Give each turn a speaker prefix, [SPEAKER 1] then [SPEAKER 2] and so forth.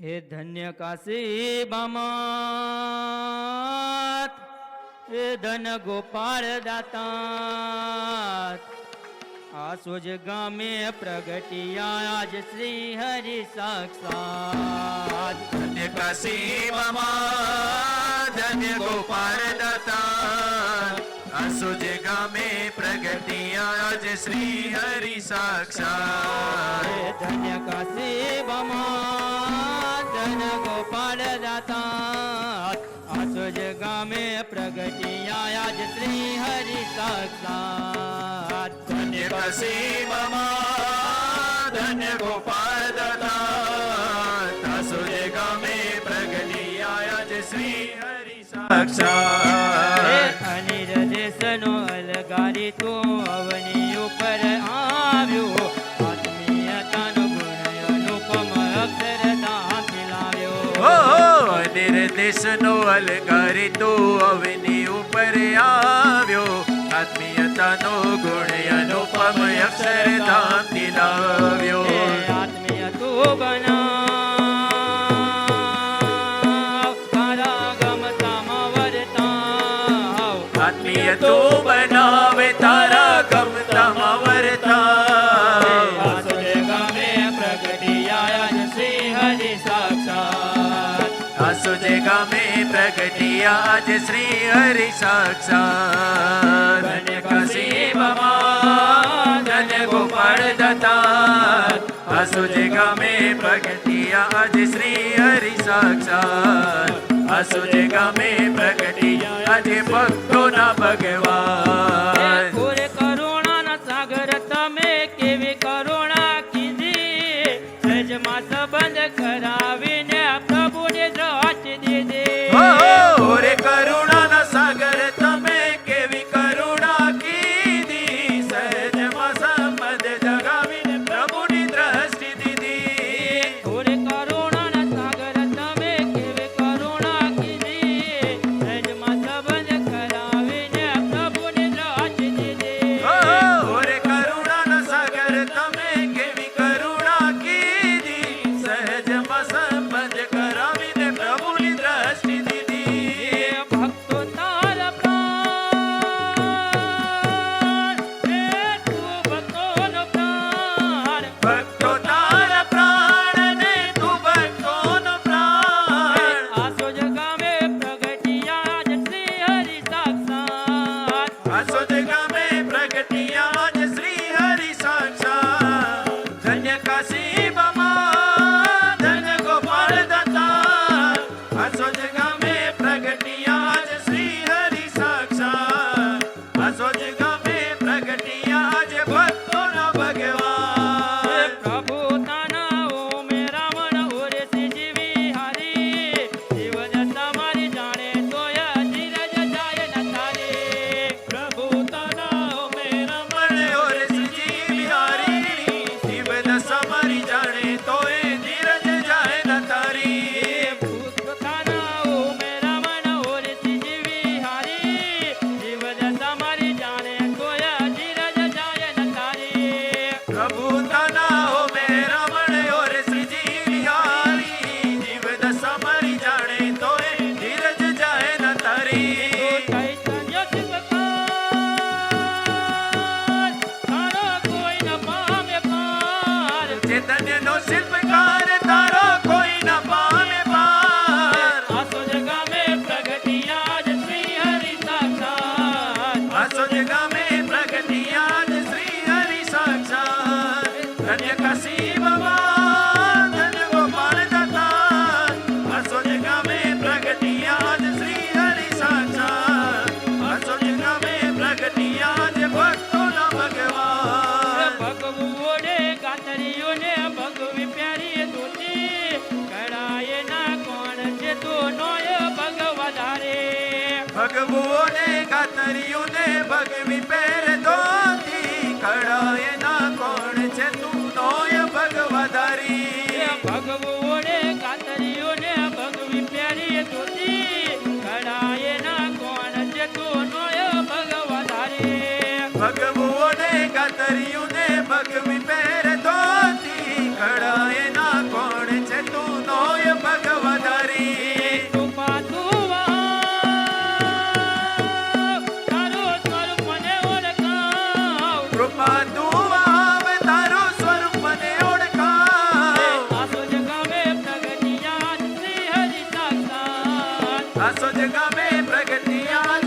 [SPEAKER 1] हे धन्य काशी बामात, हे धन गोपाल दातात. आसुज गामे प्रगटिया आज श्री हरि साक्षात.
[SPEAKER 2] धन्य काशी मामा धन्य गोपाल दाता आसुज गामे प्र राज श्री हरि साक्षात
[SPEAKER 1] धन्य का बमा धन गोपाल दाता असुज गामे प्रगति आज श्री हरि साक्षात
[SPEAKER 2] धन्य काशी बमा धन्य गोपाल दाता असुज गामे प्रगति आज श्री हरि साक्षात
[SPEAKER 1] अनिरदेशनो अलगारी तुम
[SPEAKER 2] દેશનો અલંકાર તો અવની ઉપર આવ્યો. આત્મીયતાનો ગુણ અનુપમ અક્ષર ધામથી લાવ્યો.
[SPEAKER 1] આત્મીય તો બના
[SPEAKER 2] આત્મીય તું બનાવતા आज श्री हरि साक्षात। बन कसी बमा धन गोपाल दत्ता। असुज में प्रगटिया आज श्री हरि साक्षात। असुज में प्रगटिया आज भक्तो न भगवान।
[SPEAKER 1] करुणा न सागर तमे केवी करुणा
[SPEAKER 2] assim corazón llegame. ભગવો ને કાતરિયું ને ભગવી પેર ધોતી. કળાય ના કોણ છે તું નોય ભગવધારી.
[SPEAKER 1] ભગવો ને કાતરિયું ને ભગવી પેરી ધોતી. કળાય ના કોણ છે તું નોય ભગવધારી.
[SPEAKER 2] ભગવો ને કાતરિયું ને ભગવી પેર ਸੋ ਜਗਾ ਮੇ ਪ੍ਰਗਤੀਆਂ